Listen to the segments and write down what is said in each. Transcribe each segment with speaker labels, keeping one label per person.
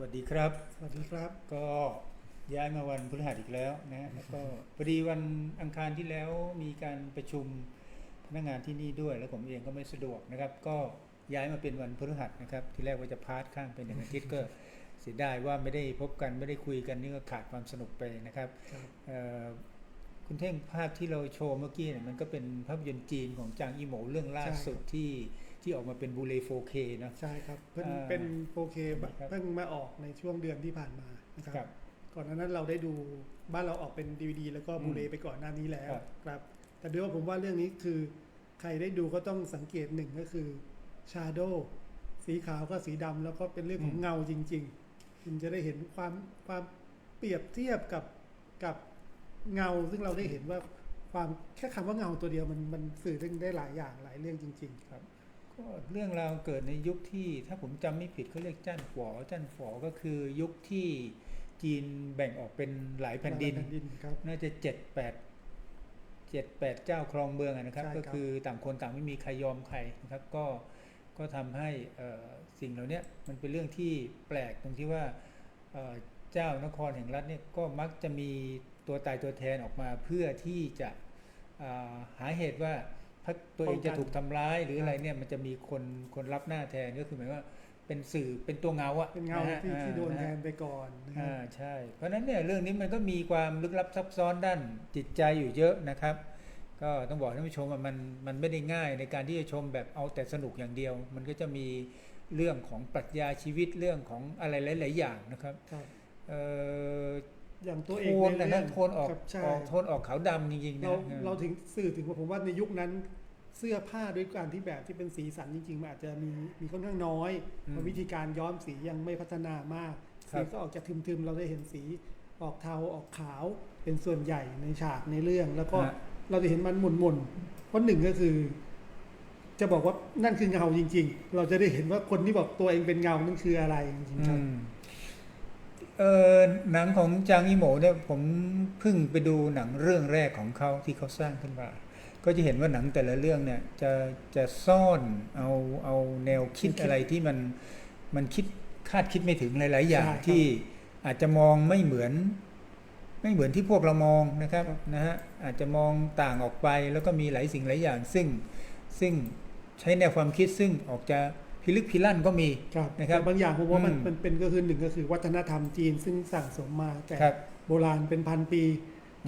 Speaker 1: สวัสดีครับ
Speaker 2: สวัสดีครับ
Speaker 1: ก็ย้ายมาวันพฤหัสอีกแล้วนะแล้วก็พอดีวันอังคารที่แล้วมีการประชุมพนักงานที่นี่ด้วย แล้วผมเองก็ไม่สะดวกนะครับ ก็ย้ายมาเป็นวันพฤหัสนะครับ ที่แรกว่าจะพาร์ทข้างเป็นอาทิตย์ก็เสียดายว่าไม่ได้พบกันไม่ได้คุยกันนี่ก็ขาดความสนุกไปนะครับ
Speaker 2: ครับ
Speaker 1: เอ่อคุณเท่งภาพที่เราโชว์เมื่อกี้เนี่ยมันก็เป็นภาพยนตร์จีนของจางอีโหมเรื่องล่าสุดที่ที่ออกมาเป็นบูเล 4K เนอะ
Speaker 2: ใช่ครับเพิ่ง
Speaker 1: อ่า
Speaker 2: เป็น 4K แบบ
Speaker 1: ครับ
Speaker 2: เพิ่งมาออกในช่วงเดือนที่ผ่านมานะครับ
Speaker 1: ครับ
Speaker 2: ก่อนหน้านั้นเราได้ดูบ้านเราออกเป็น DVD แล้วก็
Speaker 1: อืม
Speaker 2: บูเลไปก่อนหน้านี้แล้ว
Speaker 1: ครับ
Speaker 2: ครับแต่ด้วยว่าผมว่าเรื่องนี้คือ ใครได้ดูก็ต้องสังเกตหนึ่งก็คือชาโด w สีขาวกับสีดำแล้วก็เป็นเรื่องของเงาจริง ๆ คุณจะได้เห็นความความเปรียบเทียบกับกับ เงาซึ่งเราได้เห็นว่าความแค่คำว่าเงาตัวเดียวมันมันสื่อถึงได้หลายอย่างหลายเรื่องจริง ๆ
Speaker 1: ครับ ก็เรื่องราวเกิดในยุคที่ถ้าผมจำไม่ผิดเขาเรียกจ้านฝอจ้านฝอก็คือยุคที่จีนแบ่งออกเป็นหลายแผ่นดิน
Speaker 2: แผ่นดินครับ
Speaker 1: น่าจะเจ็ดแปดเจ็ดแปดเจ้าครองเมืองอะนะครับ
Speaker 2: ใช่ครับ
Speaker 1: ก็คือต่างคนต่างไม่มีใครยอมใครนะครับ ก็ก็ทำให้เอ่อสิ่งเหล่านี้มันเป็นเรื่องที่แปลกตรงที่ว่าเอ่อเจ้านครแห่งรัฐเนี่ยก็มักจะมี ตัวตายตัวแทนออกมาเพื่อที่จะอ่าหาเหตุว่าถ้าตัวเองจะถูกทำร้ายหรืออะไรเนี่ยมันจะมีคนคนรับหน้าแทนก็คือหมายว่าเป็นสื่อเป็นตัวเงาอะ
Speaker 2: เป็นเงาะ
Speaker 1: ฮะ
Speaker 2: ที่ที่โดน
Speaker 1: อ่า
Speaker 2: แทนไปก่อนนะครั
Speaker 1: อ่า
Speaker 2: บ
Speaker 1: ใช่ เพราะฉะนั้นเนี่ยเรื่องนี้มันก็มีความลึกลับซับซ้อนด้านจิตใจอยู่เยอะนะครับ ก็ต้องบอกท่านผู้ชมว่ามันมันไม่ได้ง่ายในการที่จะชมแบบเอาแต่สนุกอย่างเดียว มันก็จะมีเรื่องของปรัชญาชีวิตเรื่องของอะไรหลาย ๆ อย่างนะครับ
Speaker 2: ครับ
Speaker 1: เอ่อ
Speaker 2: อย่างตัวเอ
Speaker 1: โท
Speaker 2: ง
Speaker 1: น
Speaker 2: ใน
Speaker 1: นะ
Speaker 2: เรื่
Speaker 1: นะ
Speaker 2: อง
Speaker 1: โทนออก
Speaker 2: ครับใช่
Speaker 1: ออกโทนออกขาวดำจริงๆนะ
Speaker 2: เรา
Speaker 1: ออ
Speaker 2: เราถึงสื่อถึงว่าผมว่าในยุคนั้นเสื้อผ้าด้วยการที่แบบที่เป็นสีสันจริงๆมันอาจจะมีมีค่อนข้างน้อยเพราะวิธีการย้อมสียังไม่พัฒนามากสีก็ออกจากทึมๆเราได้เห็นสีออกเทาออกขาวเป็นส่วนใหญ่ในฉากในเรื่อง แล้วก็
Speaker 1: ฮะ
Speaker 2: เราจะเห็นมันหมุนๆเพราะหนึ่งก็คือ จะบอกว่านั่นคือเงาจริง ๆ เราจะได้เห็นว่าคนที่บอกตัวเองเป็นเงานั่นคืออะไรจริงๆครับ
Speaker 1: อืม เออหนังของจางอีโหมเนี่ยผมเพิ่งไปดูหนังเรื่องแรกของเขาที่เขาสร้างขึ้นมา ก็จะเห็นว่าหนังแต่ละเรื่องเนี่ยจะจะซ่อนเอาเอาแนวคิด
Speaker 2: คิด
Speaker 1: อะไรที่มันมันคิดคาดคิดไม่ถึงหลาย ๆ อย่าง
Speaker 2: ใช่ครับ
Speaker 1: ที่อาจจะมองไม่เหมือน ไม่เหมือนที่พวกเรามองนะครับ
Speaker 2: ครับ
Speaker 1: นะฮะอาจจะมองต่างออกไปแล้วก็มีหลายสิ่งหลายอย่าง ซึ่งซึ่งใช้แนวความคิดซึ่งออกจะ พิลึกพิลั่นก็มี
Speaker 2: ครับ
Speaker 1: นะครับ
Speaker 2: แต่บางอย่างผมว่ามัน
Speaker 1: อืม
Speaker 2: มันเป็นก็คือหนึ่งก็คือวัฒนธรรมจีนซึ่งสั่งสมมาแต่
Speaker 1: ครับ
Speaker 2: โบราณเป็นพันปี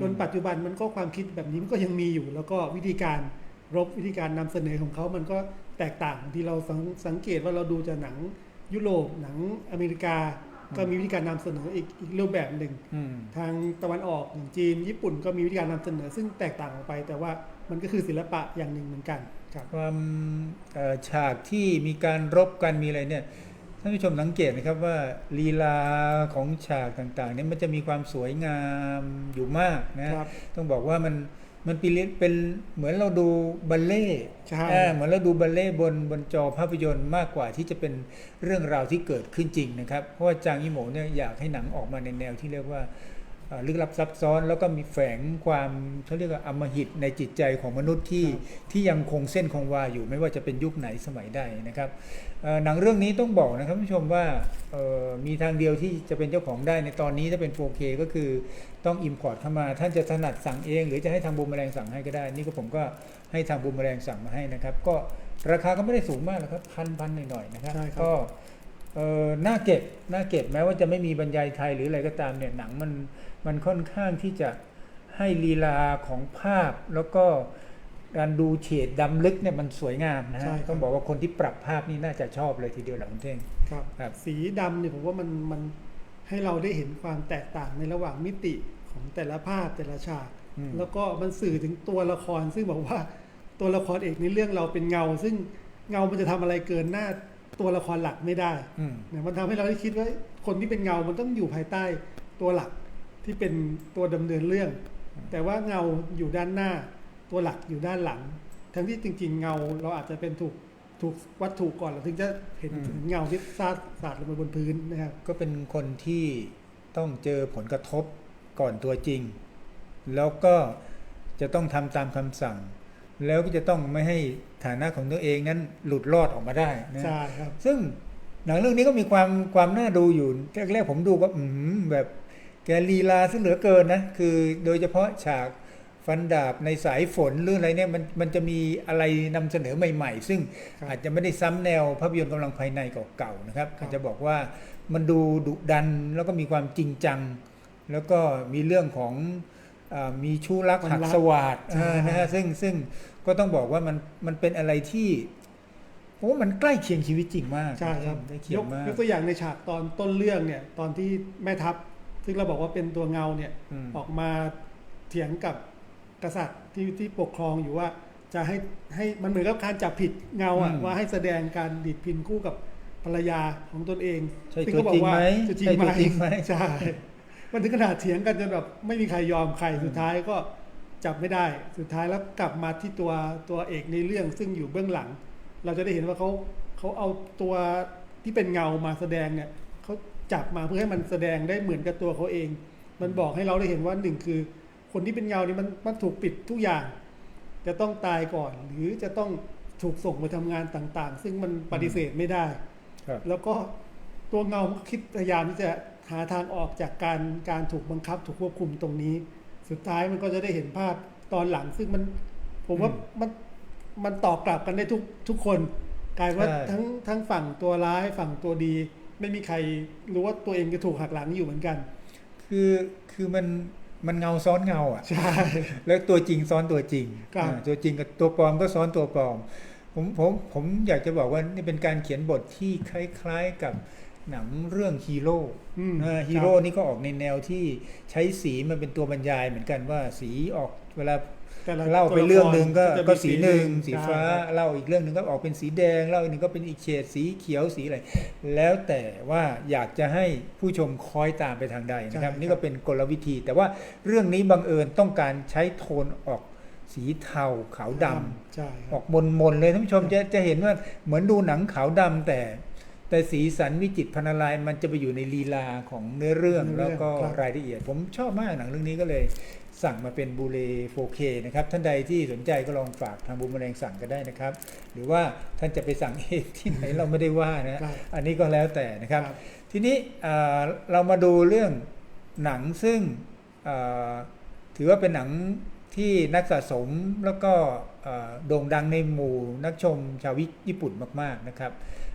Speaker 2: จน
Speaker 1: อืม
Speaker 2: ปัจจุบันมันก็ความคิดแบบนี้มันก็ยังมีอยู่ แล้วก็วิธีการรบวิธีการนำเสนอของเขามันก็แตกต่างที่เราสังสังเกตว่าเราดูจากหนังยุโรปหนังอเมริกาก็มีวิธีการนำเสนออีกอีกรูปแบบหนึ่ง
Speaker 1: อืม
Speaker 2: ทางตะวันออกอย่างจีน ญี่ปุ่นก็มีวิธีการนำเสนอ ซึ่งแตกต่างออกไป แต่ว่า มันก็คือศิลปะอย่างหนึ่งเหมือนกันครับ
Speaker 1: ความเอ่อฉากที่มีการรบกันมีอะไรเนี่ยท่านผู้ชมสังเกตนะครับว่าลีลาของฉากต่างๆเนี่ยมันจะมีความสวยงามอยู่มากนะครับต้องบอกว่ามันมันเป็นเป็นเหมือนเราดูบัลเล่ต์
Speaker 2: ใช่
Speaker 1: อ่าเหมือนเราดูบัลเล่ต์บนบนจอภาพยนตร์มากกว่าที่จะเป็นเรื่องราวที่เกิดขึ้นจริงนะครับ เพราะว่าจางอีโหมเนี่ยอยากให้หนังออกมาในแนวที่เรียกว่าเอ่อ ลึกลับซับซ้อนแล้วก็มีแฝงความเขาเรียกว่าอำมหิตในจิตใจของมนุษย์ที่
Speaker 2: ครับ
Speaker 1: ที่ยังคงเส้นคงวาอยู่ไม่ว่าจะเป็นยุคไหนสมัยใดนะครับเอ่อหนังเรื่องนี้ต้องบอกนะครับผู้ชมว่าเอ่อมีทางเดียวที่จะเป็นเจ้าของได้ในตอนนี้ถ้าเป็น 4K ก็คือต้อง Import เข้ามา ท่านจะถนัดสั่งเอง หรือจะให้ทางบูมแมลงสั่งให้ก็ได้ นี่ก็ผมก็ให้ทางบูมแมลงสั่งมาให้นะครับ ก็ราคาก็ไม่ได้สูงมากหรอกครับพันพันหน่อยๆนะครับ
Speaker 2: ใช่ครับ
Speaker 1: ก็เออน่าเก็บน่าเก็บแม้ว่าจะไม่มีบรรยายไทยหรืออะไรก็ตามเนี่ยหนังมัน มันค่อนข้างที่จะให้ลีลาของภาพแล้วก็การดูเฉดดำลึกเนี่ยมันสวยงามนะ
Speaker 2: ใช่
Speaker 1: ฮะ
Speaker 2: ครับ
Speaker 1: ต้องบอกว่าคนที่ปรับภาพนี่น่าจะชอบเลยทีเดียวแหละคุณเท่ง
Speaker 2: ครับ
Speaker 1: ครับ
Speaker 2: สีดำเนี่ยผมว่ามันมันให้เราได้เห็นความแตกต่างในระหว่างมิติของแต่ละภาพแต่ละฉาก
Speaker 1: อืม
Speaker 2: แล้วก็มันสื่อถึงตัวละคร ซึ่งบอกว่าตัวละครเอกในเรื่องเราเป็นเงา ซึ่งเงามันจะทำอะไรเกินหน้าตัวละครหลักไม่ได้
Speaker 1: อืม
Speaker 2: เนี่ยมันทำให้เราได้คิดว่าคนที่เป็นเงามันต้องอยู่ภายใต้ตัวหลัก ที่เป็นตัวดำเนินเรื่อง แต่ว่าเงาอยู่ด้านหน้า ตัวหลักอยู่ด้านหลัง ทั้งที่จริง ๆ เงาเราอาจจะเป็นถูกถูกวัตถุก่อนเราถึงจะเห็น
Speaker 1: อืม
Speaker 2: ถึงเงาที่ซาดสาดลงไปบนพื้นนะครับ
Speaker 1: ก็เป็นคนที่ต้องเจอผลกระทบก่อนตัวจริง แล้วก็จะต้องทำตามคำสั่ง แล้วก็จะต้องไม่ให้ฐานะของตัวเองนั้นหลุดรอดออกมาได้นะ
Speaker 2: ใช่ครับ
Speaker 1: ซึ่งหนังเรื่องนี้ก็มีความความน่าดูอยู่แรกๆผมดูก็อืมแบบ แกลีลาซะเหลือเกินนะ คือโดยเฉพาะฉากฟันดาบในสายฝนหรืออะไรเนี่ยมันมันจะมีอะไรนำเสนอใหม่ ๆ ซึ่ง
Speaker 2: ครับ
Speaker 1: อาจจะไม่ได้ซ้ำแนวภาพยนตร์กำลังภายในเก่าๆนะครับ
Speaker 2: ครับ
Speaker 1: อาจจะบอกว่ามันดูดุดันแล้วก็มีความจริงจัง แล้วก็มีเรื่องของอามีชู้รัก
Speaker 2: มัน
Speaker 1: หัก
Speaker 2: รัก
Speaker 1: สวาด
Speaker 2: ใช่
Speaker 1: นะฮะซึ่งซึ่งก็ต้องบอกว่ามันมันเป็นอะไรที่ผมว่ามันใกล้เคียงชีวิตจริงมาก
Speaker 2: ใช่ครับ
Speaker 1: ใกล้เคี
Speaker 2: ย
Speaker 1: ยง
Speaker 2: ก
Speaker 1: มาก
Speaker 2: ยกตัวอย่างในฉากตอนต้นเรื่องเนี่ยตอนที่แม่ทัพ ซึ่งเราบอกว่าเป็นตัวเงาเนี่ย
Speaker 1: อืม
Speaker 2: ออกมาเถียงกับกษัตริย์ที่ที่ปกครองอยู่ว่า จะให้ให้มันเหมือนกับการจับผิดเงาอะ
Speaker 1: อืม
Speaker 2: ว่าให้แสดงการดีดพินคู่กับภรรยาของตนเอง
Speaker 1: ใช่
Speaker 2: ซึ่
Speaker 1: ตัว
Speaker 2: ก็บอ
Speaker 1: จริ
Speaker 2: ก
Speaker 1: ง
Speaker 2: ว่า
Speaker 1: ไหม
Speaker 2: จะจริง
Speaker 1: ใช่
Speaker 2: ไหม
Speaker 1: ตัวจริงไหม
Speaker 2: ใช่ มันถึงขนาดเถียงกันจนแบบไม่มีใครยอมใครสุดท้ายก็จับไม่ได้ สุดท้ายแล้วกลับมาที่ตัวตัวเอกในเรื่องซึ่งอยู่เบื้องหลัง เราจะได้เห็นว่าเขาเขาเอาตัวที่เป็นเงามาแสดงเนี่ยเขา จับมาเพื่อให้มันแสดงได้เหมือนกับตัวเขาเอง มันบอกให้เราได้เห็นว่าหนึ่งคือ คนที่เป็นเงานี่มันมันถูกปิดทุกอย่าง จะต้องตายก่อน หรือจะต้องถูกส่งไปทำงานต่างๆ ซึ่งมันปฏิเสธไม่ได้
Speaker 1: ครับ
Speaker 2: แล้วก็ตัวเงามันก็คิดพยายามที่จะหาทางออกจากการการถูกบังคับ ถูกควบคุมตรงนี้ สุดท้ายมันก็จะได้เห็นภาพตอนหลัง ซึ่งมันผมว่า
Speaker 1: อืม
Speaker 2: มันมันตอบกลับกันได้ทุกทุกคน กลายว่า
Speaker 1: ใช่
Speaker 2: ทั้งทั้งฝั่งตัวร้ายฝั่งตัวดี ไม่มีใครรู้ว่าตัวเองจะถูกหักหลังอยู่เหมือนกัน
Speaker 1: คือคือมันมันเงาซ้อนเงาอะ
Speaker 2: ใช่
Speaker 1: แล้วตัวจริงซ้อนตัวจริง
Speaker 2: ครับ
Speaker 1: อ่าตัวจริงกับตัวปลอมก็ซ้อนตัวปลอม ผมผมผมอยากจะบอกว่านี่เป็นการเขียนบทที่คล้ายๆกับหนังเรื่องฮีโร่
Speaker 2: อืม
Speaker 1: อ่าฮีโร่นี่ก็ออกในแนวที่ใช้สีมันเป็นตัวบรรยายเหมือนกันว่าสีออกเวลา
Speaker 2: แต่ละ
Speaker 1: เล่าไปเรื่องหนึ่งก็
Speaker 2: ตัวละคร
Speaker 1: ก็
Speaker 2: จะมี
Speaker 1: สีหนึ่ง
Speaker 2: สี
Speaker 1: สี
Speaker 2: หนึ่ง
Speaker 1: ฟ้า
Speaker 2: ใช่ครับ
Speaker 1: เล่าอีกเรื่องหนึ่งก็ออกเป็นสีแดงเล่าอีกหนึ่งก็เป็นอีกเฉดสีเขียวสีอะไรแล้วแต่ว่าอยากจะให้ผู้ชมคอยตามไปทางใดนะครับ นี่ก็เป็นกลวิธี แต่ว่าเรื่องนี้บังเอิญต้องการใช้โทนออกสีเทาขาวดำ
Speaker 2: ใช่ค
Speaker 1: อ
Speaker 2: รั
Speaker 1: อบกมนมนๆเลยท่านผู้ชมจะจะเห็นว่าเหมือนดูหนังขาวดำแต่ แต่สีสันวิจิตรพรรณนารายณ์มันจะไปอยู่ในลีลาของเนื้อเรื่อง
Speaker 2: เนื้อเรื่
Speaker 1: แล้
Speaker 2: อง
Speaker 1: วก็
Speaker 2: ครับ
Speaker 1: รายละเอียด ผมชอบมากหนังเรื่องนี้ก็เลย สั่งมาเป็นบูเล 4K นะครับ ท่านใดที่สนใจก็ลองฝากทางบูมแมลงสั่งก็ได้นะครับ หรือว่าท่านจะไปสั่งเองที่ไหนเราไม่ได้ว่านะ
Speaker 2: ครับ
Speaker 1: อันนี้ก็แล้วแต่นะครับ
Speaker 2: ครับ
Speaker 1: ทีนี้อ่าเรามาดูเรื่องหนังซึ่งอ่าถือว่าเป็นหนังที่นักสะสมแล้วก็อ่าโด่งดังในหมู่นักชมชาวญี่ปุ่นมาก ๆนะครับ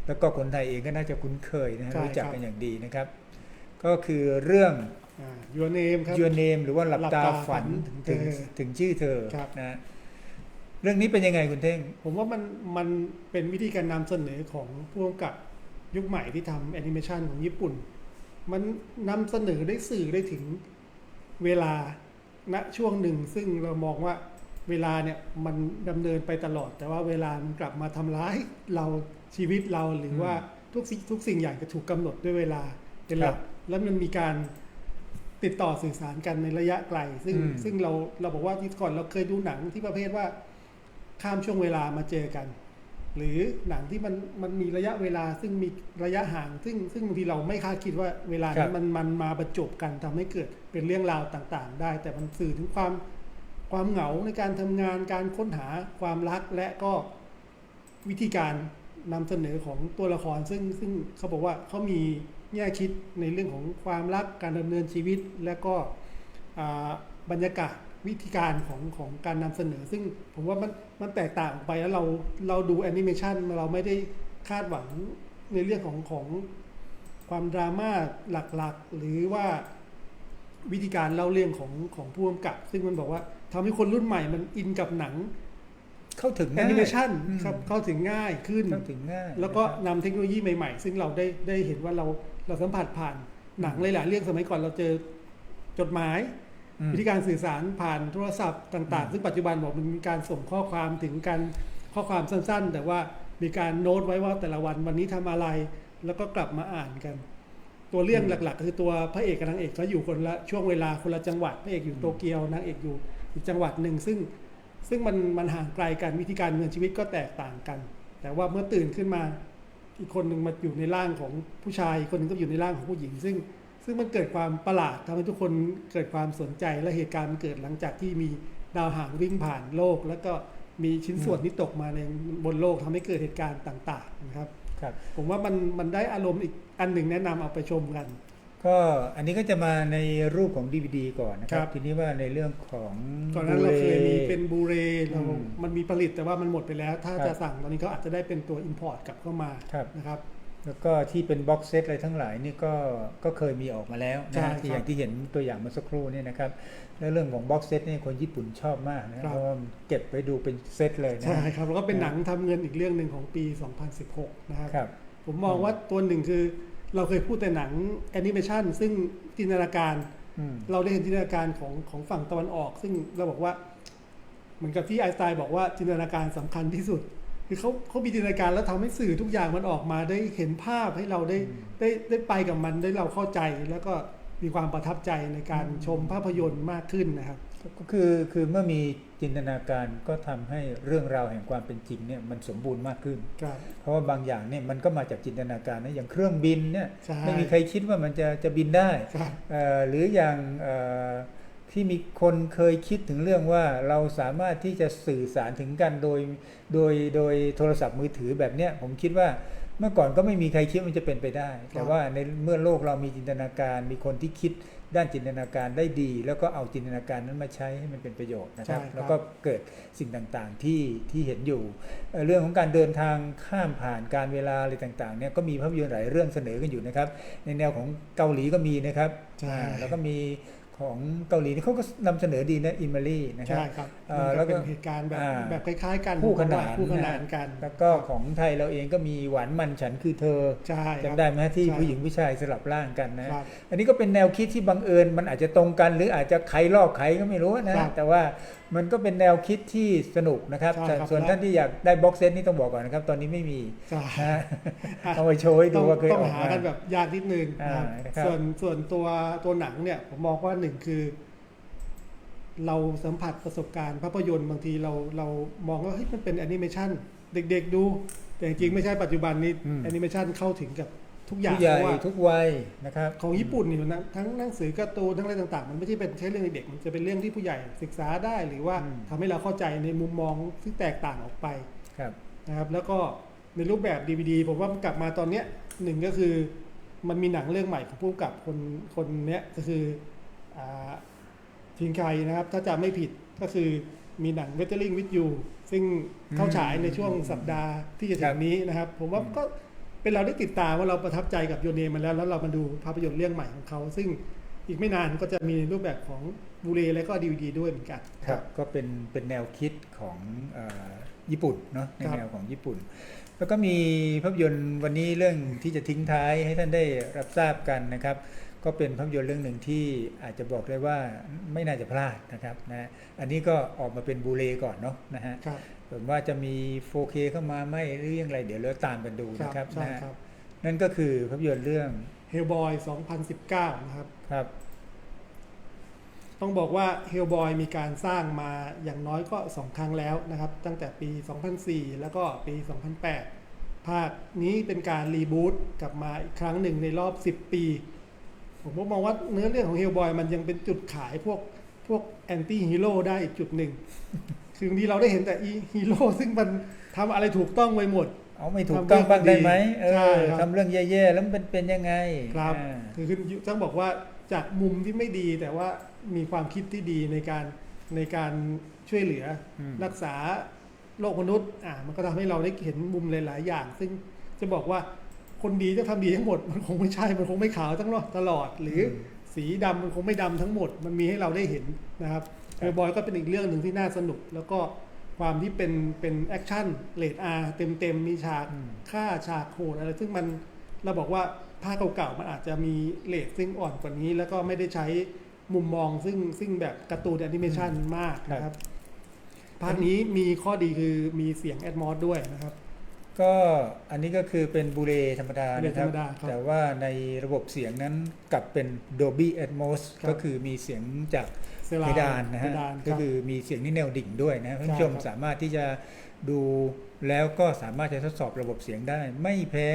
Speaker 1: แล้วก็คนไทยเองก็น่าจะคุ้นเคยนะฮะ
Speaker 2: ใช่
Speaker 1: รู้จัก
Speaker 2: ครับ
Speaker 1: กันอย่างดีนะครับ ก็คือเรื่อง
Speaker 2: ยูเนมครับ
Speaker 1: Your Name หรือว่าหลับ
Speaker 2: หลับ
Speaker 1: ตา
Speaker 2: ตา
Speaker 1: ฝัน
Speaker 2: ฝันถึ
Speaker 1: ถึง
Speaker 2: งเธอ
Speaker 1: ถึงชื่อเธอ
Speaker 2: ครับ
Speaker 1: นะเรื่องนี้เป็นยังไงคุณเท่ง
Speaker 2: ผมว่ามันมันเป็นวิธีการนำเสนอของผู้กำกับยุคใหม่ที่ทำแอนิเมชันของญี่ปุ่น มันนำเสนอได้สื่อได้ถึงเวลาณช่วงหนึ่ง ซึ่งเรามองว่าเวลาเนี่ยมันดำเนินไปตลอด แต่ว่าเวลามันกลับมาทำร้ายเราชีวิตเราหรือว่าทุกสิ่งทุกสิ่งอย่างจะถูกกำหนดด้วยเวลาเป็นหลักแล้วมันมีการ ติดต่อสื่อสารกันในระยะไกล ซึ่ง
Speaker 1: อืม
Speaker 2: ซึ่งเราเราบอกว่าที่ก่อนเราเคยดูหนังที่ประเภทว่าข้ามช่วงเวลามาเจอกัน หรือหนังที่มันมันมีระยะเวลาซึ่งมีระยะห่าง ซึ่งซึ่งบางทีเราไม่คาดคิดว่าเวลา
Speaker 1: ครั
Speaker 2: นี้
Speaker 1: บ
Speaker 2: มันมันมาบรรจบกันทำให้เกิดเป็นเรื่องราวต่างๆ ได้ แต่มันสื่อถึงความความเหงาในการทำงานการค้นหาความรักและก็วิธีการนำเสนอของตัวละครซึ่งซึ่งเขาบอกว่าเขามี แง่คิดในเรื่องของความรักการดำเนินชีวิต และก็อ่าบรรยากาศวิธีการของของการนำเสนอ ซึ่งผมว่ามันมันแตกต่างออกไปแล้วเราเราดูแอนิเมชันเราไม่ได้คาดหวังในเรื่องของของความดราม่าหลักๆ หรือว่าวิธีการเล่าเรื่องของของผู้กำกับ ซึ่งมันบอกว่าทำให้คนรุ่นใหม่มันอินกับหนัง
Speaker 1: เข้าถึง
Speaker 2: แอนิเมชัน
Speaker 1: อืม
Speaker 2: ครับเข้าถึงง่ายขึ้น
Speaker 1: เข้าถึงง่าย
Speaker 2: แล้วก็
Speaker 1: นะครับ
Speaker 2: นำเทคโนโลยีใหม่ๆ ซึ่งเราได้ได้เห็นว่าเรา เราสัมผัสผ่านหนังหลายๆเรื่องสมัยก่อนเราเจอจดหมาย
Speaker 1: อืม
Speaker 2: วิธีการสื่อสารผ่านโทรศัพท์ต่าง
Speaker 1: อืม
Speaker 2: ๆซึ่งปัจจุบันบอกมันมีการส่งข้อความถึงกันข้อความสั้นๆ แต่ว่ามีการโน้ตไว้ว่าแต่ละวันวันนี้ทำอะไรแล้วก็กลับมาอ่านกัน ตัวเรื่องหลักๆ คือตัวพระเอกกับนางเอกเขาอยู่คนละช่วงเวลาคนละจังหวัดพระเอกอยู่โตเกียวนางเอกอยู่อีกจังหวัดหนึ่งซึ่งซึ่งมันมันห่างไกลกันวิธีการดำเนินชีวิตก็แตกต่างกัน แต่ว่าเมื่อตื่นขึ้นมา อีกคนหนึ่งมาอยู่ในร่างของผู้ชายอีกคนหนึ่งก็อยู่ในร่างของผู้หญิง ซึ่งซึ่งมันเกิดความประหลาดทำให้ทุกคนเกิดความสนใจและเหตุการณ์มันเกิดหลังจากที่มีดาวหางวิ่งผ่านโลก แล้วก็มีชิ้นส่วนที่ตกมาในบนโลกทำให้เกิดเหตุการณ์ต่าง ๆ นะครับ
Speaker 1: ครับ
Speaker 2: ผมว่ามันมันได้อารมณ์อีกอันหนึ่งแนะนำเอาไปชมกัน
Speaker 1: ก็อันนี้ก็จะมาในรูปของ DVD ก่อนนะค
Speaker 2: ค
Speaker 1: รั
Speaker 2: รับบ
Speaker 1: ทีนี้ว่าในเรื่องของ
Speaker 2: ก่อนหนั้นเราเคยมี
Speaker 1: Blu-ray
Speaker 2: เป็นบูเรเรา
Speaker 1: อืม
Speaker 2: มันมีผลิตแต่ว่ามันหมดไปแล้ว ถ้า
Speaker 1: ครับ
Speaker 2: จะสั่งตอนนี้เขาอาจจะได้เป็นตัว Import กลับเข้ามา
Speaker 1: ครับ
Speaker 2: นะครับ
Speaker 1: แล้วก็ที่เป็นบ็อกเซตอะไรทั้งหลายนี่ก็ก็เคยมีออกมาแล้ว
Speaker 2: ใช่
Speaker 1: นะที่อย่างที่เห็นตัวอย่างเมื่อสักครู่เนี่ยนะครับแล้วเรื่องของบ็อกเซตนี่คนญี่ปุ่นชอบมากนะครับ เพราะว่าเก็บไปดูเป็นเซตเลยนะ
Speaker 2: ใช่ครับแล้วก็เป็นหนังทำเงินอีกเรื่องหนึ่งของปี 2016 นะครับ
Speaker 1: ครับ
Speaker 2: ผมมองว่าตัวหนึ่งคือ เราเคยพูดแต่หนังแอนิเมชันซึ่งจินตนาการ
Speaker 1: อืม
Speaker 2: เราได้เห็นจินตนาการของของฝั่งตะวันออก ซึ่งเราบอกว่า เหมือนกับที่ไอน์สไตน์บอกว่าจินตนาการสำคัญที่สุด คือเขาเขามีจินตนาการแล้วทำให้สื่อทุกอย่างมันออกมาได้เห็นภาพให้เราได้
Speaker 1: อืม
Speaker 2: ได้ได้ไปกับมันได้เราเข้าใจแล้วก็มีความประทับใจในการชมภาพยนตร์มากขึ้นนะครับ
Speaker 1: ก็คือคือเมื่อมีจินตนาการก็ทำให้เรื่องราวแห่งความเป็นจริงเนี่ยมันสมบูรณ์มากขึ้น
Speaker 2: ครับ
Speaker 1: เพราะว่าบางอย่างเนี่ยมันก็มาจากจินตนาการนะอย่างเครื่องบินเนี่ย
Speaker 2: ใช่
Speaker 1: ไม่มีใครคิดว่ามันจะจะบินได้
Speaker 2: ครับ
Speaker 1: เอ่อหรืออย่างเอ่อที่มีคนเคยคิดถึงเรื่องว่าเราสามารถที่จะสื่อสารถึงกันโดยโดยโดยโทรศัพท์มือถือแบบเนี้ยผมคิดว่าเมื่อก่อนก็ไม่มีใครคิดว่ามันจะเป็นไปได้ แต่ว่าในเมื่อโลกเรามีจินตนาการมีคนที่คิด ด้านจินตนาการได้ดี แล้วก็เอาจินตนาการนั้นมาใช้ให้มันเป็นประโยชน์นะครับ
Speaker 2: ใช่ครับ
Speaker 1: แล้วก็เกิดสิ่งต่างๆที่ที่เห็นอยู่เอ่อเรื่องของการเดินทางข้ามผ่านการเวลาอะไรต่างๆเนี่ยก็มีภาพยนตร์หลายเรื่องเสนอกันอยู่นะครับ ในแนวของเกาหลีก็มีนะครับ
Speaker 2: ใช่
Speaker 1: อ่าแล้วก็มี ของเกาหลีนี่เขาก็นำเสนอดีนะอิมารีนะครั
Speaker 2: ใช่
Speaker 1: บ
Speaker 2: ครับ
Speaker 1: เอ่อ
Speaker 2: มัน
Speaker 1: แล้
Speaker 2: ก็
Speaker 1: วก็
Speaker 2: เป็นเหตุการณ์แบบ
Speaker 1: อ่า
Speaker 2: แบบคล้ายๆ กัน
Speaker 1: คู่ขนาน
Speaker 2: คู่ขนานกัน
Speaker 1: แล้วก็ของไทยเราเองก็มีหวานมันฉันคือเธอ
Speaker 2: ใช่ครับ
Speaker 1: จำได้ไหมที่
Speaker 2: ใช่
Speaker 1: ผู้หญิงผู้ชายสลับร่างกันนะ
Speaker 2: ครับ
Speaker 1: อันนี้ก็เป็นแนวคิดที่บังเอิญมันอาจจะตรงกัน หรืออาจจะใครลอกใครก็ไม่รู้นะครับแต่ว่ามันก็เป็นแนวคิดที่สนุกนะครับ
Speaker 2: ใช่
Speaker 1: แต่
Speaker 2: ครับ
Speaker 1: ส่วน
Speaker 2: แล้ว
Speaker 1: ท่านที่อยากได้บ็อกเซตนี่ต้องบอกก่อนนะครับ ตอนนี้ไม่มี
Speaker 2: ใช่
Speaker 1: นะเอาไปโชว์ให้ดู
Speaker 2: ต้อง
Speaker 1: ว่าเคย
Speaker 2: ต้อ
Speaker 1: องอก
Speaker 2: หา
Speaker 1: มา
Speaker 2: กันแบบยากนิดนึงนะครับ
Speaker 1: อ่านะครับ
Speaker 2: ส่วนส่วนตัวตัวหนังเนี่ยผมมองว่าหนึ่งคือ เราสัมผัสประสบการณ์ภาพยนตร์บางทีเราเรามองว่าเฮ้ยมันเป็นแอนิเมชันเด็กๆดู แต่จริงๆไม่ใช่ปัจจุบันนี้
Speaker 1: อืม
Speaker 2: แอนิเมชันเข้าถึงกับ ทุกอย่าง
Speaker 1: ผู้ใหญ่
Speaker 2: เพราะว่า
Speaker 1: ทุกวัยนะครับ
Speaker 2: ของญี่ปุ่นนี่นะทั้งหนังสือการ์ตูนทั้งอะไรต่างๆ มันไม่ใช่เป็นแค่เรื่องเด็กๆมันจะเป็นเรื่องที่ผู้ใหญ่ศึกษาได้หรือว่า
Speaker 1: อืม
Speaker 2: ทำให้เราเข้าใจในมุมมองที่แตกต่างออกไป
Speaker 1: ครับ
Speaker 2: นะครับ แล้วก็ในรูปแบบ DVD ผมว่ามันกลับมาตอนเนี้ยหนึ่งก็คือ มันมีหนังเรื่องใหม่ของผู้กำกับคนคนเนี้ยก็คืออาทิงไคนะครับ ถ้าจำไม่ผิดก็คือมีหนัง Weathering with You ซึ่งเข้าฉายในช่วงสัปดาห์ที่จะถึ
Speaker 1: ครั
Speaker 2: ง
Speaker 1: บ
Speaker 2: นี้นะครับ ผมว่า
Speaker 1: อืม
Speaker 2: ก็ เป็นเราได้ติดตามว่าเราประทับใจกับโยเนมาแล้ว แล้วเรามาดูภาพยนตร์เรื่องใหม่ของเขา ซึ่งอีกไม่นานก็จะมีในรูปแบบของบูเรและก็ดีวดีด้วยเหมือนกัน
Speaker 1: ครับ ก็เป็นเป็นแนวคิดของเออญี่ปุ่นเนาะใน
Speaker 2: ครับ
Speaker 1: แนวของญี่ปุ่น แล้วก็มีภาพยนตร์วันนี้เรื่องที่จะทิ้งท้ายให้ท่านได้รับทราบกันนะครับ ก็เป็นภาพยนตร์เรื่องหนึ่งที่อาจจะบอกได้ว่าไม่น่าจะพลาดนะครับนะอันนี้ก็ออกมาเป็นบูเลก่อนเนาะนะฮะ
Speaker 2: ครับ
Speaker 1: ส่วนว่าจะมี 4K เข้ามาไหมหรือยังไร เดี๋ยวเราตามกันดู
Speaker 2: ครั
Speaker 1: นะครับ
Speaker 2: ใช่
Speaker 1: นะฮะ
Speaker 2: ครับ
Speaker 1: นั่นก็คือภาพยนตร์เรื่อง
Speaker 2: Hellboy 2019 นะครับ
Speaker 1: ครับ
Speaker 2: ต้องบอกว่า Hellboy มีการสร้างมาอย่างน้อยก็ 2 ครั้งแล้วนะครับ ตั้งแต่ปี 2004 แล้วก็ปี 2008 ภาคนี้เป็นการรีบูตกลับมาอีกครั้งหนึ่งในรอบ 10 ปี ผมก็มองว่าเนื้อเรื่องของ Hellboy มันยังเป็นจุดขายพวก พวกแอนตี้ฮีโร่ได้อีกจุดหนึ่ง คือบางทีเราได้เห็นแต่ฮีโร่ซึ่งมันทำอะไรถูกต้องไปหมด
Speaker 1: เอาไม่ถูก
Speaker 2: ทำ
Speaker 1: ต้องบ้างได้ไหมเอ
Speaker 2: ใช่
Speaker 1: อ
Speaker 2: ครับ
Speaker 1: ทำเรื่องแย่ๆแล้วมันเป็นเป็นยังไง
Speaker 2: ครับ
Speaker 1: อ่า
Speaker 2: คือคือต้องบอกว่าจากมุมที่ไม่ดีแต่ว่ามีความคิดที่ดีในการในการช่วยเหลืออ
Speaker 1: ม
Speaker 2: รักษาโลกมนุษย์อ่ามันก็ทำให้เราได้เห็นมุมหลาย ๆ อย่าง ซึ่งจะบอกว่าคนดีจะทำดีทั้งหมดมันคงไม่ใช่ มันคงไม่ขาวทั้งตลอดหรืออ สีดำมันคงไม่ดำทั้งหมด มันมีให้เราได้เห็นนะครับเบอยก็เป็นอีกเรื่องหนึ่งที่น่าสนุก แล้วก็ความที่เป็นเป็นแอคชั่นเลดอาร์เต็มๆ มีฉาก
Speaker 1: อืม
Speaker 2: ฆ่าฉากโหดอะไร ซึ่งมันเราบอกว่าภาคเก่าๆ มันอาจจะมีเลทซึ่งอ่อนกว่านี้ แล้วก็ไม่ได้ใช้มุมมองซึ่งซึ่งแบบการ์ตูนแอนิเมชันมากนะครับ ภาคนี้มีข้อดีคือมีเสียงแอดมอสด้วยนะครับ
Speaker 1: ก็อันนี้ก็คือเป็นบูเลธรรมดา
Speaker 2: บูเล
Speaker 1: นะครั
Speaker 2: ธร
Speaker 1: บ
Speaker 2: รมดาครับ
Speaker 1: แต่ว่าในระบบเสียงนั้นกลับเป็น Dolby Atmos
Speaker 2: ครับ
Speaker 1: ก็คือมีเสียงจาก
Speaker 2: เซ
Speaker 1: เพดานนะฮะ
Speaker 2: เพดาน
Speaker 1: ก็
Speaker 2: รับ
Speaker 1: คือมีเสียงนี่แนวดิ่งด้วยนะท่านผู้ชม
Speaker 2: ใช่ครับ
Speaker 1: สามารถที่จะดูแล้วก็สามารถจะทดสอบระบบเสียงได้ ไม่แพ้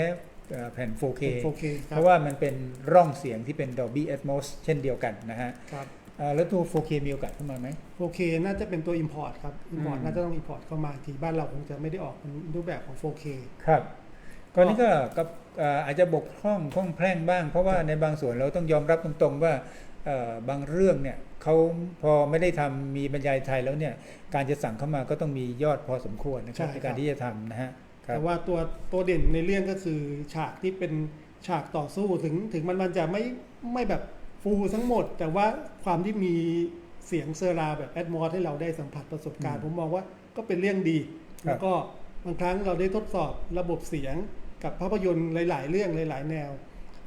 Speaker 1: เอ่อแผ่น 4K
Speaker 2: เป็น 4K ค
Speaker 1: เพ
Speaker 2: รับ
Speaker 1: ราะว่ามันเป็นร่องเสียงที่เป็น Dolby Atmos เช่นเดียวกันนะฮะ
Speaker 2: ครับ
Speaker 1: อ่า แล้วตัว 4K มีโอกาสเข้ามาไหม
Speaker 2: 4K น่าจะเป็นตัว Import ครับ Import
Speaker 1: อืม
Speaker 2: น่าจะต้อง Import เข้ามาทีบ้านเราคงจะไม่ได้ออกเป็นรูปแบบของ 4K
Speaker 1: ครับกรณีก็กับเอ่ออาจจะบกพร่องคล่องแคล่งบ้าง เพราะว่าในบางส่วนเราต้องยอมรับตรงๆว่าเอ่อบางเรื่องเนี่ยเขาพอไม่ได้ทำมีบรรยายไทยแล้วเนี่ยการจะสั่งเข้ามาก็ต้องมียอดพอสมควรนะครับ
Speaker 2: ใช่
Speaker 1: ในการ
Speaker 2: ครับ
Speaker 1: ที่จะทำนะฮะครับ
Speaker 2: แต่ว่าตัวตัวเด่นในเรื่องก็คือฉากที่เป็นฉากต่อสู้ถึงถึงมันมันจะไม่ไม่แบบ ฟูทั้งหมด แต่ว่าความที่มีเสียงเซอร์ราวแบบแอดมอสให้เราได้สัมผัสประสบการณ์
Speaker 1: อืม
Speaker 2: ผมมองว่าก็เป็นเรื่องดี
Speaker 1: ครับ
Speaker 2: แล้วก็บางครั้งเราได้ทดสอบระบบเสียงกับภาพยนตร์หลาย ๆ เรื่องหลาย ๆ แนว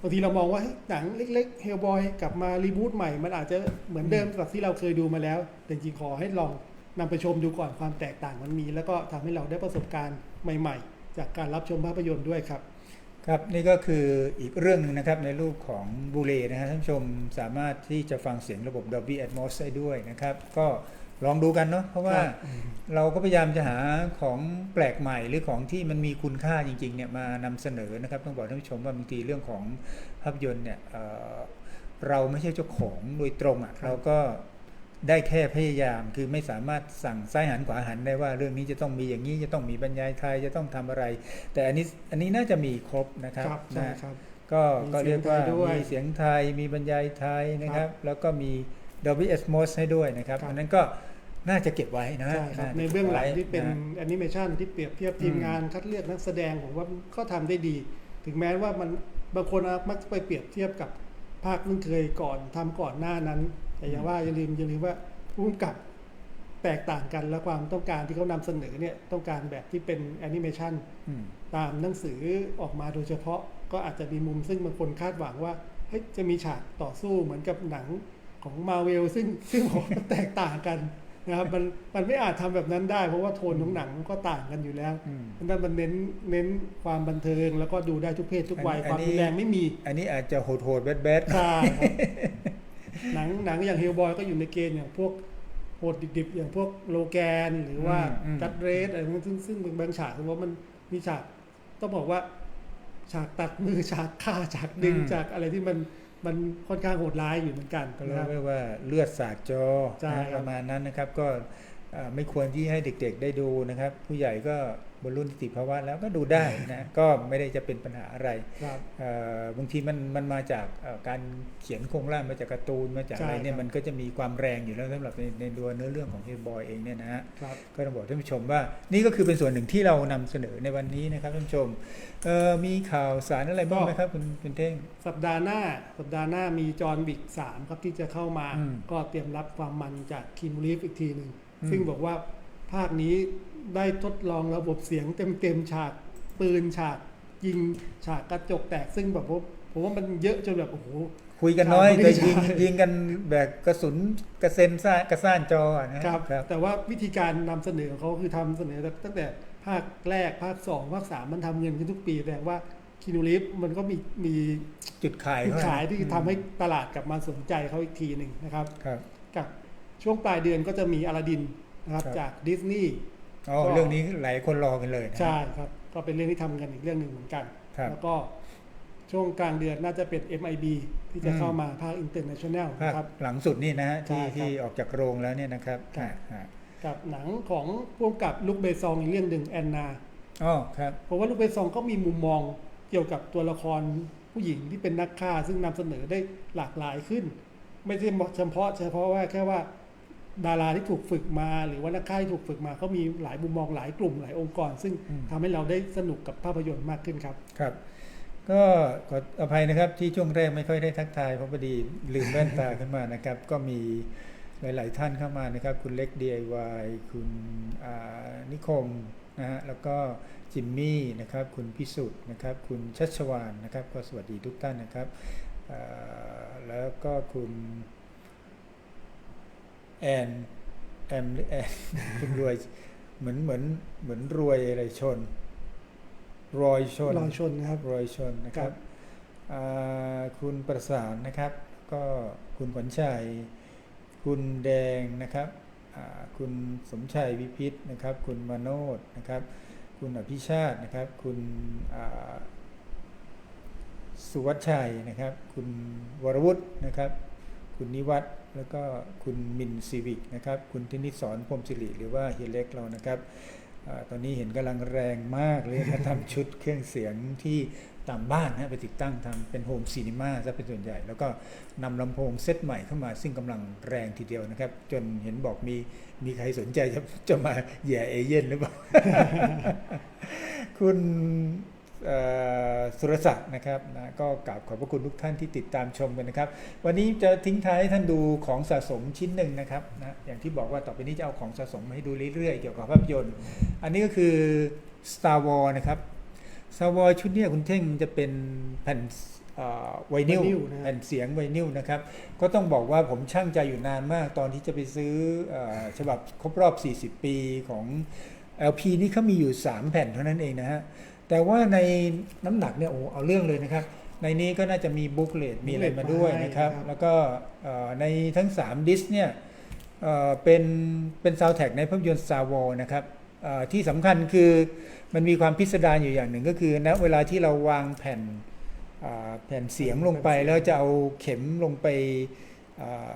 Speaker 2: บางทีเรามองว่าเฮ้ยหนังเล็กๆเฮลบอยกลับมารีบูตใหม่ มันอาจจะเหมือนเดิมกับที่เราเคยดูมาแล้ว แต่จริงๆขอให้ลองนำไปชมดูก่อนความแตกต่างมันมี แล้วก็ทำให้เราได้ประสบการณ์ใหม่ ๆ จากการรับชมภาพยนตร์ด้วยครับ
Speaker 1: ครับนี่ก็คืออีกเรื่องหนึงนะครับในรูปของบูเลนะฮะท่านผู้ชมสามารถที่จะฟังเสียงระบบ Dolby Atmos ได้ด้วยนะครับ ก็ลองดูกันเนาะเพราะว่า
Speaker 2: ครับ
Speaker 1: เราก็พยายามจะหาของแปลกใหม่หรือของที่มันมีคุณค่าจริงๆเนี่ยมานำเสนอนะครับ ต้องบอกท่านผู้ชมว่าบางทีเรื่องของภาพยนตร์เนี่ยเอ่อเราไม่ใช่เจ้าของโดยตรงอะ่ะเราก็ ได้แค่พยายามคือไม่สามารถสั่งซ้ายหันขวาหันได้ว่าเรื่องนี้จะต้องมีอย่างนี้จะต้องมีบรรยายไทยจะต้องทำอะไร แต่อันนี้อันนี้น่าจะมีครบนะครับ
Speaker 2: ครับใช่
Speaker 1: นะ
Speaker 2: ครับ
Speaker 1: ก็
Speaker 2: มี
Speaker 1: ก็เรียกว่า
Speaker 2: เสียงไทยด้วย
Speaker 1: มีเสียงไทยมีบรรยายไทยนะครับ แล้วก็มี Dolby Atmos ให้ด้วยนะครับ
Speaker 2: ครับ
Speaker 1: อันนั้นก็น่าจะเก็บไว้นะ
Speaker 2: ใช่ครับา
Speaker 1: จะ
Speaker 2: ใน
Speaker 1: ก็บ
Speaker 2: เบื้องหลัง
Speaker 1: ไว้
Speaker 2: ที่เป็น
Speaker 1: นะ
Speaker 2: แอนิเมชันที่เปรียบเทียบทีม
Speaker 1: อืม
Speaker 2: งานคัดเลือกนักแสดงผมว่าก็ทำได้ดี ถึงแม้ว่ามันบางคนมักจะไปเปรียบเทียบกับภาคที่เคยก่อนทำก่อนหน้านั้น แต่อย่าว่าอย่าลืมอย่าลืมว่าผู้กำกับแตกต่างกันและความต้องการที่เขานำเสนอเนี่ยต้องการแบบที่เป็นแอนิเมชัน
Speaker 1: อืม
Speaker 2: ตามหนังสือออกมาโดยเฉพาะก็อาจจะมีมุมซึ่งบางคนคาดหวังว่าเฮ้ยจะมีฉากต่อสู้เหมือนกับหนังของมาเวลซึ่งซึ่งผมว่า แตกต่างกันนะครับมันมันไม่อาจทำแบบนั้นได้ เพราะว่าโทนของหนังมันก็ต่างกันอยู่แล้ว
Speaker 1: อืม
Speaker 2: เพราะฉะนั้นมันเน้นเน้นความบันเทิงแล้วก็ดูได้ทุกเพศทุกวัย
Speaker 1: อันนี้
Speaker 2: ความรุนแรงไม่มี
Speaker 1: อันนี้อาจจะโหดโหดๆแบดแบดๆ
Speaker 2: ใช่ครับ หนังหนังอย่างเฮลบอยก็อยู่ในเกณฑ์อย่างพวกโหดดิบๆอย่างพวกโลแกนหรือว่า
Speaker 1: อืม
Speaker 2: จัดเรสอะไรพวกนั้นซึ่งซึ่งบางฉากผมว่ามันมีฉากต้องบอกว่า ฉากตัดมือฉากฆ่าฉากดึงฉากอะไรที่มันมันค่อนข้างโหดร้ายอยู่เหมือนกัน
Speaker 1: ก็
Speaker 2: นะ
Speaker 1: เรี
Speaker 2: ค
Speaker 1: ย
Speaker 2: รับ
Speaker 1: กว่าเลือดสาดจอ
Speaker 2: ใช่
Speaker 1: นะ
Speaker 2: ครับ
Speaker 1: ประมาณนั้นนะครับก็เอ่อไม่ควรที่ให้เด็กๆได้ดูนะครับ ผู้ใหญ่ก็ บรรลุนิติภาวะแล้วก็ดูได้นะก็ไม่ได้จะเป็นปัญหาอะไร
Speaker 2: ครับ
Speaker 1: เอ่อบางทีมันมันมาจากเอ่อการเขียนโครงร่างมาจากการ์ตูนมาจาก
Speaker 2: ใช่
Speaker 1: อะไรเนี่ย
Speaker 2: ครับ
Speaker 1: มันก็จะมีความแรงอยู่แล้วสำหรับในในตัวเนื้อเรื่องของเฮบอยเองเนี่ยนะฮะ
Speaker 2: ครับ
Speaker 1: ก็ต้องบอกท่านผู้ชมว่านี่ก็คือเป็นส่วนหนึ่งที่เรานำเสนอในวันนี้นะครับท่านผู้ชมเอ่อมีข่าวสารอะไรบ้างไหมครับคุณคุณเท่ง
Speaker 2: สัปดาห์หน้าสัปดาห์หน้ามีจอห์นวิกสามครับที่จะเข้ามา
Speaker 1: อืม
Speaker 2: ก็เตรียมรับความมันจากคิมลีฟอีกทีหนึ่ง
Speaker 1: อืม
Speaker 2: ซึ่งบอกว่า ภาคนี้ได้ทดลองระบบเสียงเต็มๆฉากปืนฉากยิงฉากกระจกแตกซึ่งแบบว่าผมว่ามันเยอะจนแบบโอ้โห
Speaker 1: คุยกันน้อย
Speaker 2: ครับ
Speaker 1: แต่ยิง
Speaker 2: ใช่
Speaker 1: ยิงกันแบบกระสุนกระเซ็นซ่ากระซ่านจออะนะครับครับ
Speaker 2: แต่ว่าวิธีการนำเสนอของเขาคือทำเสนอตั้งแต่ภาคแรกภาคสองภาคสามมันทำเงินขึ้นทุกปีแสดงว่าคินูลิฟมันก็มีมี
Speaker 1: จุดขาย
Speaker 2: จุด
Speaker 1: เข
Speaker 2: ขายที่
Speaker 1: อืม
Speaker 2: ทำให้ตลาดกลับมาสนใจเขาอีกทีหนึ่งนะครับ
Speaker 1: ครับ
Speaker 2: กับช่วงปลายเดือนก็จะมีอลาดิน นะครับ
Speaker 1: ครับ
Speaker 2: จากดิสนีย์
Speaker 1: อ๋อ
Speaker 2: ก็
Speaker 1: เรื่องนี้หลายคนรอกันเลยนะ
Speaker 2: ใช่ครับ ก็เป็นเรื่องที่ทำกันอีกเรื่องหนึ่งเหมือนกัน
Speaker 1: ครับ
Speaker 2: แล้วก็ช่วงกลางเดือนน่าจะเป็น MIB ที่จะ
Speaker 1: อืม
Speaker 2: เข้ามาภาคอินเตอร์เนชั่นแนล
Speaker 1: ภาค
Speaker 2: นะครับ
Speaker 1: หลังสุดนี่นะฮะที่
Speaker 2: ใช่ครับ
Speaker 1: ที่ออกจากโรงแล้วเนี่ยนะครับ
Speaker 2: ครับ
Speaker 1: อ่า
Speaker 2: กับหนังของพ่วงกับลุคเบซองอีกเรื่องหนึ่งแอนนา
Speaker 1: อ๋อครับ
Speaker 2: เพราะว่าลูกเบซองก็มีมุมมองเกี่ยวกับตัวละครผู้หญิงที่เป็นนักฆ่าซึ่งนำเสนอได้หลากหลายขึ้น ไม่ใช่เฉพาะเฉพาะว่าแค่ว่า ดาราที่ถูกฝึกมา หรือว่านักฆ่าที่ถูกฝึกมาเขามีหลายมุมมองหลายกลุ่มหลายองค์กร ซึ่ง
Speaker 1: อืม
Speaker 2: ทำให้เราได้สนุกกับภาพยนตร์มากขึ้นครับ
Speaker 1: ครับ ก็ขออภัยนะครับที่ช่วงแรกไม่ค่อยได้ทักทายเพราะพอดีลืมแว่นตาขึ้นมานะครับ ก็มีหลาย ๆ ท่านเข้ามานะครับ คุณเล็ก DIY คุณอ่านิคมนะฮะแล้วก็จิมมี่นะครับคุณพิสุทธิ์นะครับคุณชัชวานนะครับก็สวัสดีทุกท่านนะครับอ่าแล้วก็คุณ แอนแอมหรือแอนคุณรวยเหมือนเหมือนเหมือนรวยอะไรชน รอยชน
Speaker 2: รอยชนนะครับ
Speaker 1: รอยชนนะครั
Speaker 2: ครับบ
Speaker 1: อ่าคุณประสานนะครับ ก็คุณขวัญชัย คุณแดงนะครับอ่าคุณสมชัยวิพิษนะครับ คุณมาโนดนะครับ คุณอภิชาตินะครับ คุณอ่าสุวัชชัยนะครับ คุณวรวุฒินะครับ คุณนิวัฒน์ แล้วก็คุณมินซีวิกนะครับ คุณธนิสรพรมสิริหรือว่าเฮเล็กเรานะครับอตอนนี้เห็นกำลังแรงมากเลยนะทำชุดเครื่องเสียงที่ตามบ้านนะไปติดตั้งทำเป็นโฮมซีนีมาซะเป็นส่วนใหญ่ แล้วก็นำลำโพงเซตใหม่เข้ามาซึ่งกำลังแรงทีเดียวนะครับ จนเห็นบอกมีมีใครสนใจจะจะมาแย่เอเย่นหรือเปล่า คุณ สุรศักดิ์นะครับนะก็กราบขอบพระคุณทุกท่านที่ติดตามชมกันนะครับ วันนี้จะทิ้งท้ายให้ท่านดูของสะสมชิ้นหนึ่งนะครับนะอย่างที่บอกว่าต่อไปนี้จะเอาของสะสมมาให้ดูเรื่อยๆ เกี่ยวกับภาพยนตร์ อันนี้ก็คือ Star Wars นะครับ Star Wars ชุดเนี้ยคุณเท่งจะเป็นแผ่นเอ่อไวนิล
Speaker 2: ไวนิลนะครับ
Speaker 1: แผ่นเสียงไวนิลนะครับ ก็ต้องบอกว่าผมช่างใจอยู่นานมาก ตอนที่จะไปซื้อเออฉบับครบรอบ 40 ปีของ LP นี่เขามีอยู่ 3 แผ่นเท่านั้นเองนะฮะ แต่ว่าในน้ำหนักเนี่ยโอ้เอาเรื่องเลยนะครับ ในนี้ก็น่าจะมีบุ๊กเลตมีอะไรมาด้วยนะครับ
Speaker 2: ให้ครับ
Speaker 1: แล้วก็เอ่อในทั้ง 3 ดิสเนี่ยเอ่อเป็นเป็นซาวแท็กในภาพยนตร์ Star Wars นะครับเอ่อที่สำคัญคือมันมีความพิสดารอยู่อย่างหนึ่งก็คือณเวลาที่เราวางแผ่นอ่าแผ่นเสียงลงไปแล้วจะเอาเข็มลงไปอ่า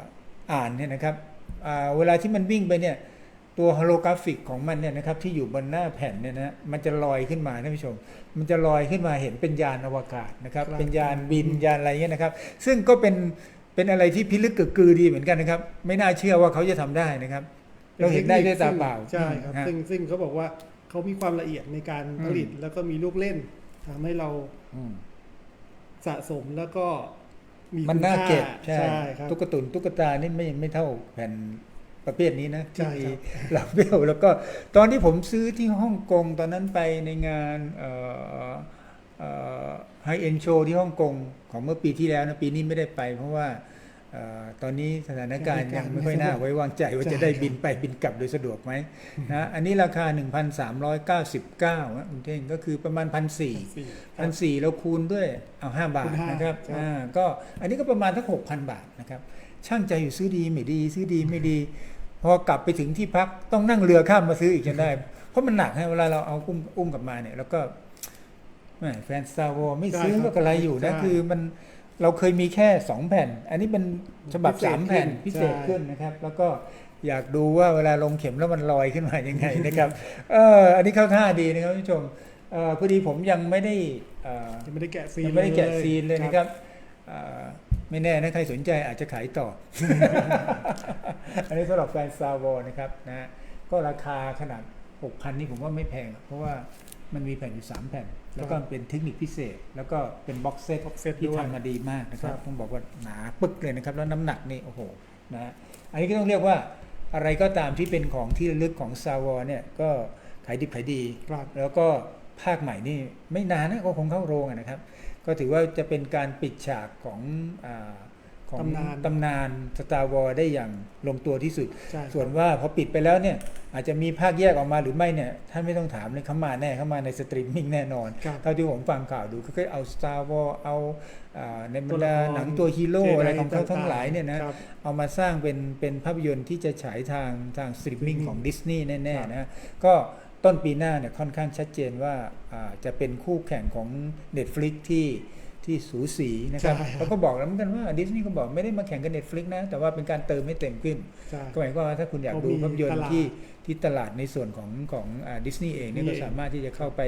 Speaker 1: อ่านเนี่ยนะครับอ่าเวลาที่มันวิ่งไปเนี่ย ตัวโฮโลกราฟิกของมันเนี่ยนะครับที่อยู่บนหน้าแผ่นเนี่ยนะมันจะลอยขึ้นมาท่านผู้ชม มันจะลอยขึ้นมาเห็นเป็นยานอวกาศนะครับ
Speaker 2: ครับ
Speaker 1: เป็นยานบินยานอะไรเงี้ยนะครับ ซึ่งก็เป็นเป็นอะไรที่พิลึกกึกกือดีเหมือนกันนะครับ ไม่น่าเชื่อว่าเขาจะทำได้นะครับ เราเห็นได้ด้วยตาเปล่า
Speaker 2: ใช่ครับ
Speaker 1: ฮะ
Speaker 2: ซึ่งซึ่งเขาบอกว่าเขามีความละเอียดในการ
Speaker 1: อืม
Speaker 2: ผลิตแล้วก็มีลูกเล่นทำให้เรา
Speaker 1: อืม
Speaker 2: สะสมแล้วก็มี
Speaker 1: มันน่า
Speaker 2: คุณค่
Speaker 1: เก็บใช่
Speaker 2: ใช่ครับ
Speaker 1: ตุ๊กตุนตุ๊กตานี่ไม่ไม่เท่าแผ่น ประเภทนี้นะ
Speaker 2: ใช่
Speaker 1: ที่มี
Speaker 2: ครับ
Speaker 1: หลับเบี้ยวแล้วก็ตอนที่ผมซื้อที่ฮ่องกงตอนนั้นไปในงานไฮเอ็นโชที่ฮ่องกงของเมื่อปีที่แล้วนะปีนี้ไม่ได้ไป เพราะว่าเอ่อตอนนี้สถานการณ์ยังไม่ค่อยน่าไว้วางใจว่าจะได้บินไปบินกลับโดยสะดวกไหมนะอันนี้ราคา 1,399นะคุณเท่งก็คือประมาณ 1 4 0 0
Speaker 2: สี่
Speaker 1: พันสี่เราคูณด้วยเอาห้าบาท
Speaker 2: คูณห้า
Speaker 1: นะครับ
Speaker 2: ครับ
Speaker 1: อ่าก็อันนี้ก็ประมาณสักหกพันบาทนะครับช่างใจอยู่ซื้อดีไม่ดี ซื้อดีไม่ดี พอกลับไปถึงที่พักต้องนั่งเรือข้ามมาซื้ออีกจนได้ เพราะมันหนักฮะเวลาเราเอาอุ้มอุ้มกลับมาเนี่ย แล้วก็แหม่แฟนสตาร์วอไม่ซื้อก็กระไรอยู่นะคือมันเราเคยมีแค่สองแผ่น อันนี้เป็นฉบับสามแผ่นพิเศษขึ้นนะครับ แล้วก็อยากดูว่าเวลาลงเข็มแล้วมันลอยขึ้นมายังไงนะครับเอออันนี้เข้าท่าดีนะครับท่านผู้ชมเอ่อพอดีผมยังไม่ได้เอ่อ
Speaker 2: ยังไม่ได้แกะซีน
Speaker 1: ยังไม่ได้แกะซีนเลยนะครับเอ่อ ไม่แน่นะใครสนใจอาจจะขายต่อ อันนี้สำหรับแฟนซาวอนะครับนะฮะก็ราคาขนาด 6,000 นี่ผมว่าไม่แพงอะเพราะว่ามันมีแผ่นอยู่ 3 แผ่น แล้วก็เป็นเทคนิคพิเศษ แล้วก็เป็นบ็อกเซต
Speaker 2: บ็อกเซต
Speaker 1: ที่
Speaker 2: ด้วย
Speaker 1: ทำมาดีมากนะครับ
Speaker 2: ครับ
Speaker 1: ต้องบอกว่าหนาปึกเลยนะครับ แล้วน้ำหนักนี่โอ้โหนะฮะอันนี้ก็ต้องเรียกว่าอะไรก็ตามที่เป็นของที่ระลึกของซาวอเนี่ยก็ขายดิบขายดี
Speaker 2: ครับ
Speaker 1: แล้วก็ภาคใหม่นี่ไม่นานนะก็คงเข้าโรงอะนะครับ ก็ถือว่าจะเป็นการปิดฉากของอาของ
Speaker 2: ตำนาน
Speaker 1: ตำนานสตาร์วอลได้อย่างลงตัวที่สุด
Speaker 2: ใช่ครับ
Speaker 1: ส่วนว่าพอปิดไปแล้วเนี่ย อาจจะมีภาคแยกออกมาหรือไม่เนี่ย ท่านไม่ต้องถามเลยเขามาแน่เขามาในสตรีมมิ่งแน่นอน
Speaker 2: ครับ
Speaker 1: เท่าที่ผมฟังข่าวดูก็คือเอา Star Wars เอาอาในบรรดา
Speaker 2: ตัวละคร
Speaker 1: หนังตัวฮีโร่
Speaker 2: เจได
Speaker 1: อะไรของเขา
Speaker 2: ต่างๆ
Speaker 1: ทั้งหลายเนี่ยนะ
Speaker 2: ครับ
Speaker 1: เอามาสร้างเป็นเป็นภาพยนตร์ที่จะฉายทางทางสตรีมมิ่ง
Speaker 2: Streaming
Speaker 1: ของดิสนีย์แน่
Speaker 2: ครับ
Speaker 1: ๆนะก็ ต้นปีหน้าเนี่ยค่อนข้างชัดเจนว่าอ่าจะเป็นคู่แข่งของ Netflix ที่ที่สูสีนะครับ
Speaker 2: ใช่ครับ
Speaker 1: แล้วก็บอกแล้วเหมือนกันว่าดิสนีย์ก็บอกไม่ได้มาแข่งกับ Netflix นะ แต่ว่าเป็นการเติมให้เต็มขึ้น
Speaker 2: ใช่
Speaker 1: ก็หมายความว่าถ้าคุณอยาก
Speaker 2: เขา
Speaker 1: ดู
Speaker 2: มี
Speaker 1: ภาพยนต
Speaker 2: ต
Speaker 1: ร์
Speaker 2: ลาด
Speaker 1: ที่ที่ตลาดในส่วนของของดิสนีย์เองเนี่ย
Speaker 2: นี่
Speaker 1: ก็
Speaker 2: เอง
Speaker 1: สามารถที่จะเข้าไป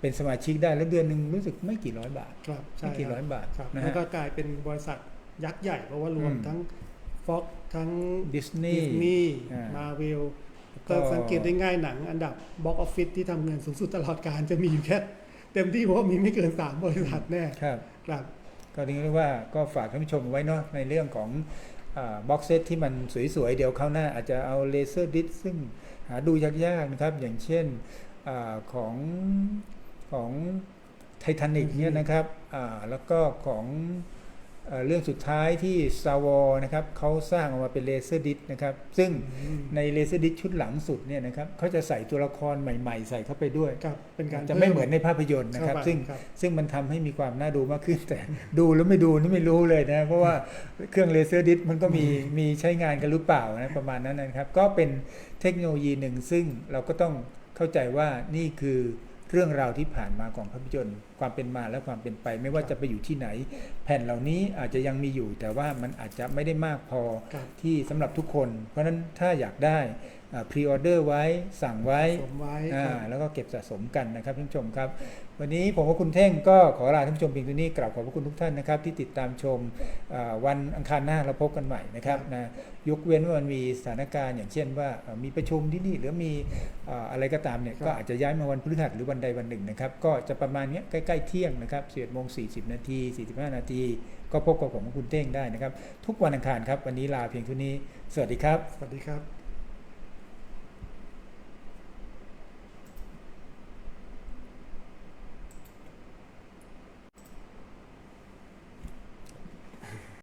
Speaker 1: เป็นสมาชิกได้แล้วเดือนหนึ่งรู้สึกไม่กี่ร้อยบาท
Speaker 2: ครับใช่
Speaker 1: ไม่กี่
Speaker 2: ค
Speaker 1: ร้อยบาท
Speaker 2: ครับ
Speaker 1: นะ
Speaker 2: แล้ว
Speaker 1: ฮะ
Speaker 2: ก็กลายเป็นบริษัทยักษ์ใหญ่เพราะว่ารวม
Speaker 1: อืม
Speaker 2: ทั้งฟ็อกทั้ง
Speaker 1: ดิสนี
Speaker 2: ดิ
Speaker 1: ย์
Speaker 2: สนีย์
Speaker 1: อ่าม
Speaker 2: มาเวล
Speaker 1: ก็
Speaker 2: ก็สังเกตได้ง่ายหนัง อันดับบ็อกออฟฟิศที่ทำเงินสูงสุดตลอดการจะมีอยู่แค่เต็มที่เพราะว่ามีไม่เกิน 3 บริษัทแน่
Speaker 1: ครับ
Speaker 2: ครับ
Speaker 1: ก็ถึงเรียกว่าก็ฝากท่านผู้ชมไว้เนาะในเรื่องของบ็อกเซตที่มันสวยๆ เดี๋ยวคราวหน้าอาจจะเอาเลเซอร์ดิสซึ่งหาดูยากๆนะครับ อย่างเช่นอาของของไททานิกเนี่ยนะครับอ่าแล้วก็ของ เอ่อเรื่องสุดท้ายที่ Star Wars นะครับเขาสร้างออกมาเป็นเลเซอร์ดิสนะครับ ซึ่งในเลเซอร์ดิสชุดหลังสุดเนี่ยนะครับเขาจะใส่ตัวละครใหม่ ๆ ใส่เข้าไปด้วย
Speaker 2: ครับเป็นการ
Speaker 1: จะไม่เหมือนในภาพยนตร์นะครับ
Speaker 2: เข้าไป
Speaker 1: ซึ่ง
Speaker 2: ครับ
Speaker 1: ซึ่งมันทำให้มีความน่าดูมากขึ้น แต่ดูแล้วไม่ดูนี่ไม่รู้เลยนะ เพราะว่าเครื่องเลเซอร์ดิสมันก็มีมีใช้งานกันหรือเปล่านะประมาณนั้นนะครับ ก็เป็นเทคโนโลยีหนึ่งซึ่งเราก็ต้องเข้าใจว่านี่คือ เรื่องราวที่ผ่านมาของภาพยนตร์ ความเป็นมาและความเป็นไป ไม่ว่าจะไปอยู่ที่ไหน แผ่นเหล่านี้อาจจะยังมีอยู่ แต่ว่ามันอาจจะไม่ได้มากพอ
Speaker 2: ครับ
Speaker 1: ที่สำหรับทุกคน เพราะฉะนั้นถ้าอยากได้ พรีออเดอร์ไว้สั่งไว้
Speaker 2: สมไว้
Speaker 1: อ่า
Speaker 2: ครับ
Speaker 1: แล้วก็เก็บสะสมกันนะครับท่านผู้ชมครับ วันนี้ผมกับคุณเท่งก็ขอลาท่านผู้ชมเพียงเท่านี้กราบขอบพระคุณทุกท่านนะครับ ที่ติดตามชมอ่าวันอังคารหน้าเราพบกันใหม่นะครับนะยกเว้นว่ามันมีสถานการณ์อย่างเช่นว่าเอ่อมีประชุมที่นี่หรือมีอ่าอะไรก็ตามเนี่ย
Speaker 2: ครับ
Speaker 1: ก็อาจจะย้ายมาวันพฤหัสหรือวันใดวันหนึ่งนะครับ ก็จะประมาณเนี้ยใกล้ๆเที่ยงนะครับ11โมง40นาที45นาทีก็พบกับผมกับคุณเท่งได้นะครับ ทุกวันอังคารครับ วันนี้ลาเพียงเท่านี้ สวัสดีครับ
Speaker 2: สวัสดีครับ